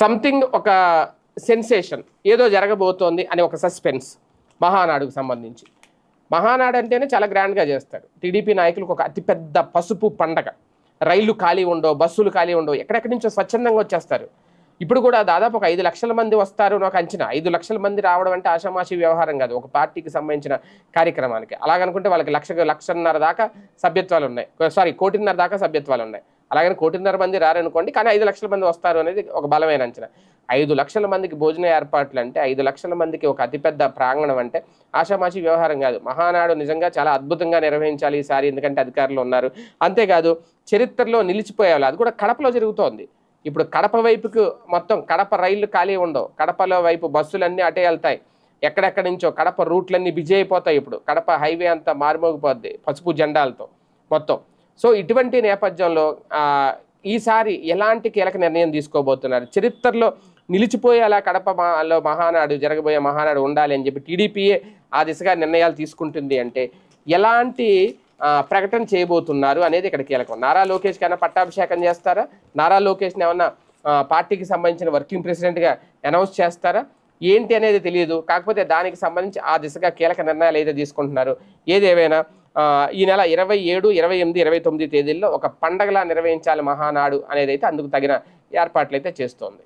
Something ఒక sensation ఏదో జరగబోతోంది అని ఒక సస్పెన్స్ మహానాడుకు సంబంధించి. మహానాడు అంటేనే చాలా గ్రాండ్గా చేస్తారు టీడీపీ నాయకులకు ఒక అతిపెద్ద పసుపు పండగ. రైళ్ళు ఖాళీ ఉండవు బస్సులు ఖాళీ ఉండవు ఎక్కడెక్కడి నుంచో స్వచ్ఛందంగా వచ్చేస్తారు. ఇప్పుడు కూడా దాదాపు ఒక ఐదు లక్షల మంది వస్తారు నాకు అంచనా. ఐదు లక్షల మంది రావడం అంటే ఆషామాషి వ్యవహారం కాదు. ఒక పార్టీకి సంబంధించిన కార్యక్రమానికి. అలాగనుకుంటే వాళ్ళకి లక్ష లక్షన్నర దాకా సభ్యత్వాలు ఉన్నాయి. సారీ కోటిన్నర దాకా సభ్యత్వాలు ఉన్నాయి. అలాగని కోటిన్నర మంది రారనుకోండి కానీ ఐదు లక్షల మంది వస్తారు అనేది ఒక బలమైన అంచనా. ఐదు లక్షల మందికి భోజన ఏర్పాట్లు అంటే ఐదు లక్షల మందికి ఒక అతిపెద్ద ప్రాంగణం అంటే ఆషామాషి వ్యవహారం కాదు. మహానాడు నిజంగా చాలా అద్భుతంగా నిర్వహించాలి ఈసారి ఎందుకంటే అధికారులు ఉన్నారు. అంతేకాదు చరిత్రలో నిలిచిపోయేవాళ్ళు అది కూడా కడపలో జరుగుతోంది. ఇప్పుడు కడప వైపుకు మొత్తం కడప రైళ్ళు ఖాళీ ఉండవు. కడపలో వైపు బస్సులన్నీ అటే వెళ్తాయి. ఎక్కడెక్కడి నుంచో కడప రూట్లన్నీ బిజీ అయిపోతాయి ఇప్పుడు. కడప హైవే అంతా మారుమోగిపోద్ది పసుపు జెండాలతో మొత్తం. సో ఇటువంటి నేపథ్యంలో ఈసారి ఎలాంటి కీలక నిర్ణయం తీసుకోబోతున్నారు? చరిత్రలో నిలిచిపోయేలా కడప మాలో మహానాడు జరగబోయే మహానాడు ఉండాలి అని చెప్పి టీడీపీయే ఆ దిశగా నిర్ణయాలు తీసుకుంటుంది అంటే ఎలాంటి ప్రకటన చేయబోతున్నారు అనేది ఇక్కడ కీలకం. నారా లోకేష్కి ఏమైనా పట్టాభిషేకం చేస్తారా? నారా లోకేష్ని ఏమన్నా పార్టీకి సంబంధించిన వర్కింగ్ ప్రెసిడెంట్గా అనౌన్స్ చేస్తారా? ఏంటి అనేది తెలియదు కాకపోతే దానికి సంబంధించి ఆ దిశగా కీలక నిర్ణయాలు అయితే తీసుకుంటున్నారు ఏదేమైనా ఈ నెల ఇరవై ఏడు ఇరవై ఎనిమిది ఇరవై తొమ్మిది తేదీల్లో ఒక పండగలా నిర్వహించాలి మహానాడు అనేది అయితే అందుకు తగిన ఏర్పాట్లు అయితే చేస్తోంది.